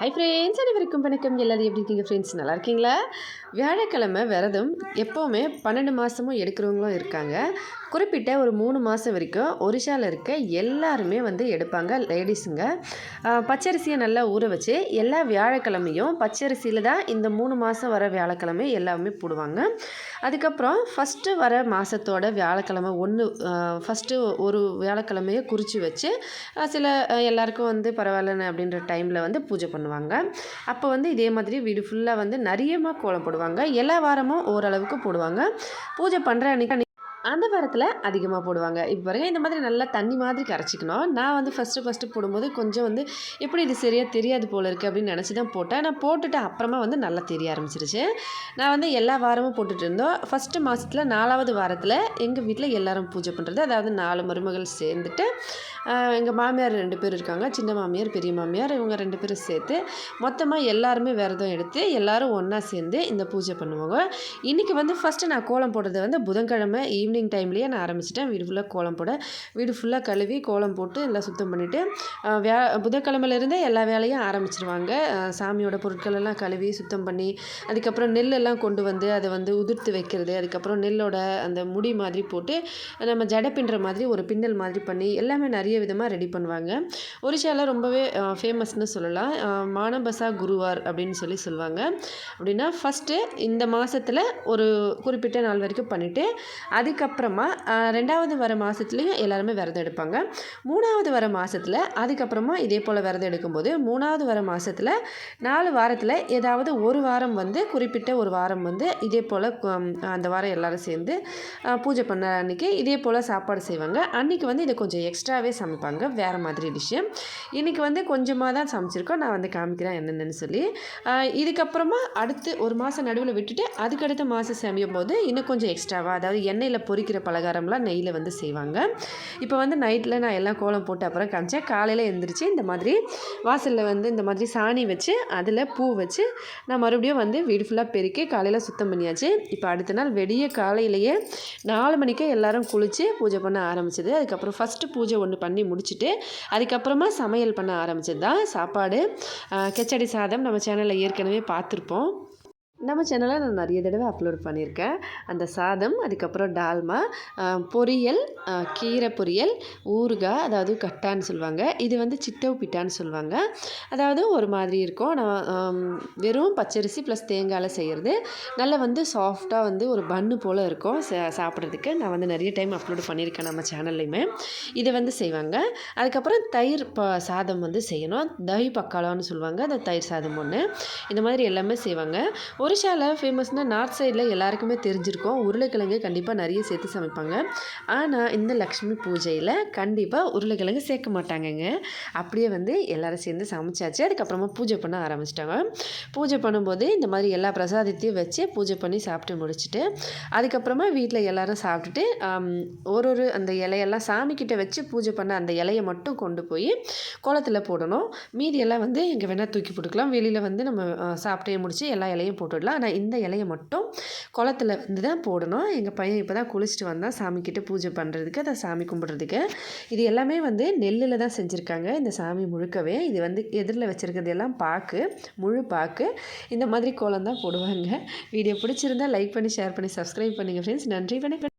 Hi friends அனைவருக்கும் வணக்கம். எல்லாரும் எப்படி இருக்கீங்க ஃப்ரெண்ட்ஸ் நல்லா இருக்கீங்களா? வியாழக்கிழமை விரதம் எப்போவுமே பன்னெண்டு மாதமும் எடுக்கிறவங்களும் இருக்காங்க. குறிப்பிட்ட ஒரு மூணு மாதம் வரைக்கும் ஒரிஷாவில் இருக்க எல்லாருமே வந்து எடுப்பாங்க லேடிஸுங்க பச்சரிசியை நல்லா ஊற வச்சு எல்லா வியாழக்கிழமையும் பச்சரிசியில் தான் இந்த மூணு மாதம் வர வியாழக்கிழமை எல்லாமே போடுவாங்க. அதுக்கப்புறம் ஃபஸ்ட்டு வர மாதத்தோட வியாழக்கிழமை ஒன்று ஃபஸ்ட்டு ஒரு வியாழக்கிழமையை குறித்து வச்சு சில எல்லாருக்கும் வந்து பரவாயில்லன்னு அப்படின்ற டைமில் வந்து பூஜை பண்ணுவாங்க. அப்போ வந்து இதே மாதிரி வீடு ஃபுல்லாக வந்து நிறையமாக கோலம் போடுவாங்க எல்லா வாரமும் ஓரளவுக்கு போடுவாங்க. பூஜை பண்ணுற அன்றைக்கி அந்த வாரத்தில் அதிகமாக போடுவாங்க. இப்போ பாருங்க இந்த மாதிரி நல்லா தண்ணி மாதிரி கரைச்சிக்கணும். நான் வந்து ஃபஸ்ட்டு ஃபஸ்ட்டு போடும்போது கொஞ்சம் வந்து எப்படி இது சரியாக தெரியாது போல் இருக்குது அப்படின்னு நினச்சி தான் போட்டேன். நான் போட்டுட்டு அப்புறமா வந்து நல்லா தெரிய ஆரம்பிச்சிருச்சு. நான் வந்து எல்லா வாரமும் போட்டுட்டு இருந்தோம். ஃபஸ்ட்டு மாதத்தில் நாலாவது வாரத்தில் எங்கள் வீட்டில் எல்லாரும் பூஜை பண்ணுறது அதாவது நாலு மருமகள் சேர்ந்துட்டு எங்கள் மாமியார் ரெண்டு பேர் இருக்காங்க. சின்ன மாமியார் பெரிய மாமியார் இவங்க ரெண்டு பேரும் சேர்த்து மொத்தமாக எல்லாருமே விரதம் எடுத்து எல்லோரும் ஒன்றா சேர்ந்து இந்த பூஜை பண்ணுவாங்க. இன்றைக்கி வந்து ஃபஸ்ட்டு நான் கோலம் போடுறது வந்து புதன்கிழமை ஈவினிங் டைம்லேயே நான் ஆரம்பிச்சிட்டேன். வீடு ஃபுல்லாக கோலம் போட. வீடு ஃபுல்லாக கழுவி கோலம் போட்டு எல்லாம் சுத்தம் பண்ணிவிட்டு வே புதன்கிழமையிலேருந்தே எல்லா வேலையும் ஆரம்பிச்சிருவாங்க. சாமியோட பொருட்கள் எல்லாம் கழுவி சுத்தம் பண்ணி அதுக்கப்புறம் நெல்லெல்லாம் கொண்டு வந்து அதை வந்து உதிர்த்து வைக்கிறது அதுக்கப்புறம் நெல்லோட அந்த முடி மாதிரி போட்டு நம்ம ஜடை பின்னுற மாதிரி ஒரு பின்னல் மாதிரி பண்ணி எல்லாமே நிறைய விதமாக ரெடி பண்ணுவாங்க. ஒரிசாவில் ரொம்பவே ஃபேமஸ்னு சொல்லலாம். மானபசா குருவார் அப்படின்னு சொல்லி சொல்லுவாங்க. அப்படின்னா ஃபஸ்ட்டு இந்த மாதத்தில் ஒரு குறிப்பிட்ட நாள் வரைக்கும் பண்ணிவிட்டு அதுக்கு அதுக்கப்புறமா ரெண்டாவது வர மாதத்துலேயும் எல்லாருமே விரதம் எடுப்பாங்க. மூணாவது வர மாதத்தில் அதுக்கப்புறமா இதே போல் விரதம் எடுக்கும்போது மூணாவது வர மாதத்தில் நாலு வாரத்தில் ஏதாவது ஒரு வாரம் வந்து குறிப்பிட்ட ஒரு வாரம் வந்து இதே போல் அந்த வாரம் எல்லோரும் சேர்ந்து பூஜை பண்ண அன்றைக்கி இதே போல் சாப்பாடு செய்வாங்க. அன்றைக்கி வந்து இதை கொஞ்சம் எக்ஸ்ட்ராவே சமைப்பாங்க. வேறு மாதிரி டிஷ்ஷு இன்றைக்கி வந்து கொஞ்சமாக தான் சமைச்சிருக்கோம். நான் வந்து காமிக்கிறேன் என்னென்னு சொல்லி. இதுக்கப்புறமா அடுத்து ஒரு மாதம் நடுவில் விட்டுட்டு அதுக்கடுத்த மாதம் சமையும் போது இன்னும் கொஞ்சம் எக்ஸ்ட்ராவாக அதாவது எண்ணெயில் பொரிக்கிற பலகாரம்லாம் நெய்யில் வந்து செய்வாங்க. இப்போ வந்து நைட்டில் நான் எல்லாம் கோலம் போட்டு அப்புறம் காமிச்சேன். காலையில் எழுந்திரிச்சு இந்த மாதிரி வாசலில் வந்து இந்த மாதிரி சாணி வச்சு அதில் பூ வச்சு நான் மறுபடியும் வந்து வீடு ஃபுல்லாக பெருக்கி காலையில் சுத்தம் பண்ணியாச்சு. இப்போ அடுத்த நாள் வெடிய காலையிலேயே நாலு மணிக்கே எல்லோரும் குளித்து பூஜை பண்ண ஆரம்பிச்சது. அதுக்கப்புறம் ஃபஸ்ட்டு பூஜை ஒன்று பண்ணி முடிச்சுட்டு அதுக்கப்புறமா சமையல் பண்ண ஆரம்பிச்சது தான் சாப்பாடு கெச்சடி சாதம் நம்ம சேனலில் ஏற்கனவே பார்த்துருப்போம். நம்ம சேனலில் நான் நிறைய தடவை அப்லோட் பண்ணியிருக்கேன். அந்த சாதம் அதுக்கப்புறம் டால்மா பொரியல் கீரை பொரியல் ஊறுகாய் அதாவது கட்டான்னு சொல்லுவாங்க. இது வந்து சிட்டவு பிட்டான்னு சொல்லுவாங்க. அதாவது ஒரு மாதிரி இருக்கும். நான் வெறும் பச்சரிசி ப்ளஸ் தேங்காயில் செய்கிறது நல்லா வந்து சாஃப்டாக வந்து ஒரு பன்னு போல் இருக்கும் சாப்பிட்றதுக்கு. நான் வந்து நிறைய டைம் அப்லோட் பண்ணியிருக்கேன் நம்ம சேனல்லையுமே இதை வந்து செய்வாங்க. அதுக்கப்புறம் தயிர் ப சாதம் வந்து செய்யணும். தஹி பக்காலான்னு சொல்லுவாங்க. அந்த தயிர் சாதம் ஒன்று இந்த மாதிரி எல்லாமே செய்வாங்க. ஒரிஷாவில் ஃபேமஸ்னால் நார்த் சைடில் எல்லாருக்குமே தெரிஞ்சிருக்கும். உருளைக்கிழங்கு கண்டிப்பாக நிறைய சேர்த்து சமைப்பாங்க. ஆனால் இந்த லக்ஷ்மி பூஜையில் கண்டிப்பாக உருளைக்கிழங்கு சேர்க்க மாட்டாங்கங்க. அப்படியே வந்து எல்லோரும் சேர்ந்து சமைச்சாச்சு. அதுக்கப்புறமா பூஜை பண்ண ஆரம்பிச்சிட்டாங்க. பூஜை பண்ணும்போது இந்த மாதிரி எல்லா பிரசாதத்தையும் வச்சு பூஜை பண்ணி சாப்பிட்டு முடிச்சுட்டு அதுக்கப்புறமா வீட்டில் எல்லோரும் சாப்பிட்டுட்டு ஒரு ஒரு அந்த இலையெல்லாம் சாமிக்கிட்ட வச்சு பூஜை பண்ண அந்த இலையை மட்டும் கொண்டு போய் குளத்தில் போடணும். மீதியெல்லாம் வந்து எங்கே வேணால் தூக்கி போட்டுக்கலாம். வெளியில் வந்து நம்ம சாப்பிட்டே முடிச்சு எல்லா இலையும் போட்டு போட்டுடலாம் ஆனால் இந்த இலையை மட்டும் குளத்துல வந்து தான் போடணும். எங்கள் பையன் இப்போ தான் குளிச்சுட்டு வந்தான். சாமிக்கிட்ட பூஜை பண்ணுறதுக்கு அதை சாமி கும்பிட்றதுக்கு. இது எல்லாமே வந்து நெல்லில் தான் செஞ்சுருக்காங்க. இந்த சாமி முழுக்கவே. இது வந்து எதிரில் வச்சுருக்கிறது எல்லாம் பாக்கு முழு பாக்கு. இந்த மாதிரி கோலம் தான் போடுவாங்க. வீடியோ பிடிச்சிருந்தா லைக் பண்ணி ஷேர் பண்ணி சப்ஸ்கிரைப் பண்ணுங்கள் ஃப்ரெண்ட்ஸ் நன்றி வணக்கம்.